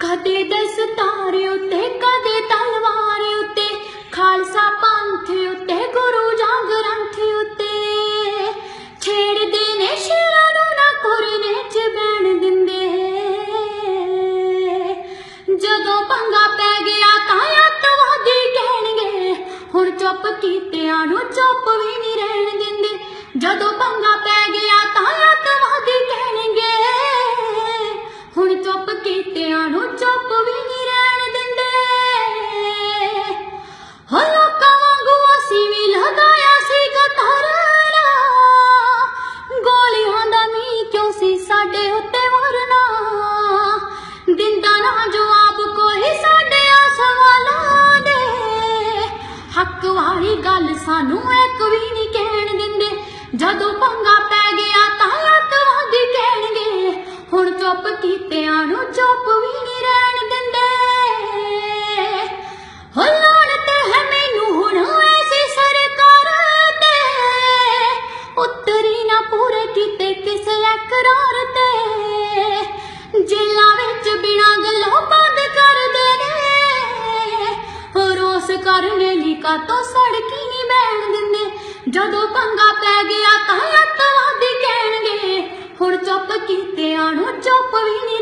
ਕਦੇ ਦਸਤਾਰ ਉੱਤੇ, ਕਦੇ ਤਲਵਾਰ ਉੱਤੇ, ਖਾਲਸਾ ਪੰਥ ਉੱਤੇ, ਗੁਰੂ ਜੰਗ ਗ੍ਰੰਥ ਉੱਤੇ। ਛੇੜਦੇ ਨੇ ਸ਼ੇਰਾਂ ਨੂੰ ਨਾ ਕੋਰਨੇ ਚ ਬੈਣ ਦਿੰਦੇ। ਜਦੋਂ ਪੰਗਾ ਪੈ ਗਿਆ ਤਾਂ ਅੱਤਵਾਦੀ ਕਹਿਣਗੇ, ਹੁਣ ਚੁੱਪ ਕੀਤਿਆਂ ਨੂੰ ਚੁੱਪ ਵੀ ਨਹੀਂ ਰਹਿਣ ਦਿੰਦੇ। ਜਦੋਂ ਪੰਗਾ ਪੈ ਚੁੱਪ ਕੀਤਿਆਂ ਨੂੰ ਚੁੱਪ ਵੀ ਨਹੀਂ ਰਹਿਣ ਦਿੰਦੇ। ਹੋ ਲੋਕਾਂ ਵਾਂਗੂ ਅਸੀਂ ਵੀ ਲਗਾਇਆ ਸੀ ਕਤਰਨਾ ਗੋਲੀਆਂ ਦਾ ਮੀਂਹ ਕਿਉਂ ਸੀ ਸਾਡੇ ਉੱਤੇ ਵਰਨਾ? ਦਿੰਦਾ ਨਾ ਜਵਾਬ ਕੋਈ ਸਾਡੇ ਆ ਸਵਾਲਾਂ ਦੇ। ਹੱਕ ਵਾਲੀ ਗੱਲ ਸਾਨੂੰ ਇੱਕ ਵੀ ਨਹੀਂ ਕਹਿਣ ਦਿੰਦੇ। ਜਦੋਂ ਪੰਗਾ ਕੀਤਿਆਂ ਨੂੰ ਚੁੱਪ ਵੀ ਨਹੀਂ ਰਹਿਣ ਦਿੰਦੇ। ਹੋ ਲਾਣਤ ਹੈ ਮੈਨੂੰ ਹੁਣ ਐਸੀ ਸਰਕਾਰ ਤੇ। ਉਤਰੀ ਨਾ ਪੂਰੇ ਕੀਤੇ ਕਿਸੇ ਇਕਰਾਰ ਤੇ। ਜੇਲਾਂ ਵਿੱਚ ਬਿਨਾਂ ਗੱਲੋਂ ਬੰਦ ਕਰਦੇ ਨੇ। ਰੋਸ ਕਰਨੇ ਲਈ ਕਾਤੋਂ ਸੜਕੀ ਨਹੀਂ ਬੈਣ ਦਿੰਦੇ। ਜਦੋਂ ਪੰਗਾ ਪੈ ਗਿਆ ਤਾਂ ਅੱਤਵਾਦੀ ਕਹਿਣਗੇ, ਹੁਣ ਚੁੱਪ ਕੀਤਿਆਂ ਨੂੰ ਚੁੱਪ ਵੀ ਨਹੀਂ